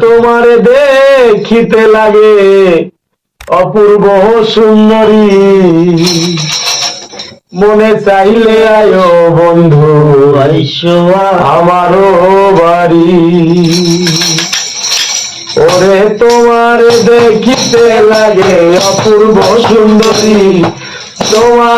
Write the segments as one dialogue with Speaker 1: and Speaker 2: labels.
Speaker 1: তোমার দেখিতে লাগে অপূর্ব সুন্দরী। মনে চাইলে আয়ো বন্ধু, আমারও বাড়ি। ওরে তোমার দেখিতে লাগে অপূর্ব সুন্দরী।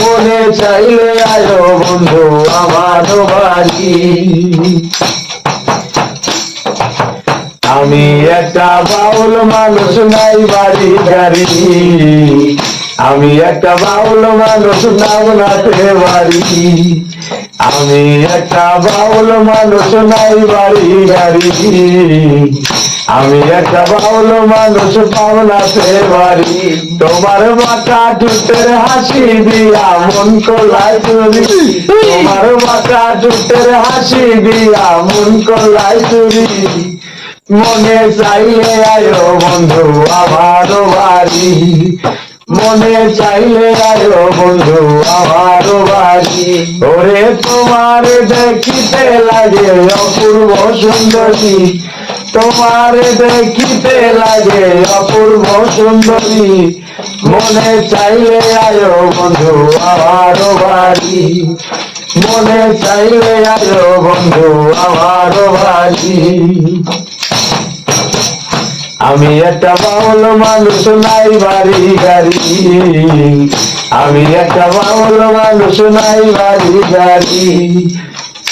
Speaker 1: মনে চাইলে আয়ো বন্ধু, আমার বাড়ি আমি একটা বাউল মানুষ নাই, বাড়ি গাড়ি। আমি একটা বাউল মানুষ নাম নাতে বাড়ি আমি একটা বাউল মানুষ নাই, বাড়ি গাড়ি। আমি একটা বাউল মানুষ, পাওনাতে বাড়ি। তোমার মাথা জুটের হাসি দিয়া মন কলাই চুরি। তোমার মাথা জুটের হাসি দিয়া মন কলাই চুরি। মনে চাইলে আয়ো বন্ধু, আমার বাড়ি। মনে চাইলে আয়ো বন্ধু, আমার বাড়ি। ওরে তোমার দেখিতে লাগে অপূর্ব সুন্দরী। তোমার দেখিতে লাগে অপূর্ব সুন্দরী। মনে চাইলে আয়ো বন্ধু, আমার বাড়ি। মনে চাইলে আয়ো বন্ধু, আমার বাড়ি। আমি একটা বাউল মানুষ, নাই বাড়ি গাড়ি। আমি একটা বাউল মানুষ, নাই বাড়ি গাড়ি।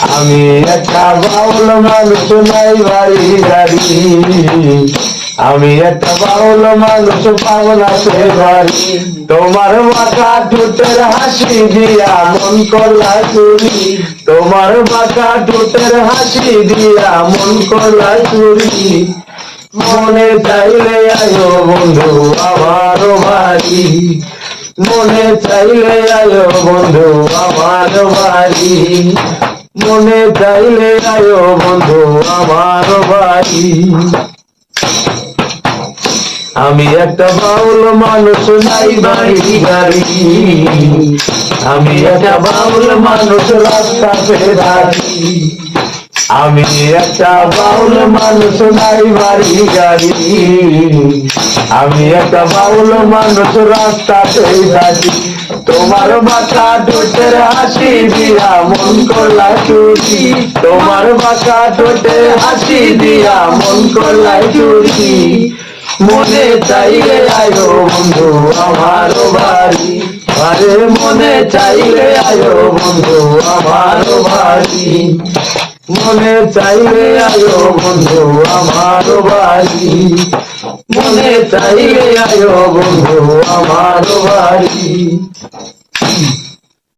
Speaker 1: আমি একটা বাউল মানুষ, নাই বাড়ি গাড়ি। আমি একটা বাউল মানুষ পাওনাতে বাড়ি। তোমার মাথা টুটের হাসি দিয়া মন করলা চুরি। তোমার মাথা টুটের হাসি দিয়া মন করলা চুরি। মনে চাইলে আয়ো বন্ধু, আমার বাড়ি। মনে চাইলে আয়ো বন্ধু, আমার বাড়ি। মনে চাইলে আয়ো বন্ধু আমার বাড়ি। আমি একটা বাউল মানুষ, নাই বাড়ি গাড়ি। আমি একটা বাউল মানুষ, রাস্তা দাঁড়ি আমি একটা বাউল মানুষ, নাই বাড়ি গাড়ি। আমি একটা বাউল মানুষ রাস্তাতে দাঁড়ি তোমার বাঁকা ঠোঁটের হাসি দিয়া মন করলা চুরি। তোমার বাঁকা ঠোঁটের হাসি দিয়া মন করলা চুরি। মনে চাইলে আয়ো বন্ধু আমার বাড়ি। আরে মনে চাইলে আয়ো বন্ধু আমার বাড়ি। মনে চাইলে আয়ো বন্ধু আমার বাড়ি। চাইলে আয়ো বন্ধু আমার বাড়ি।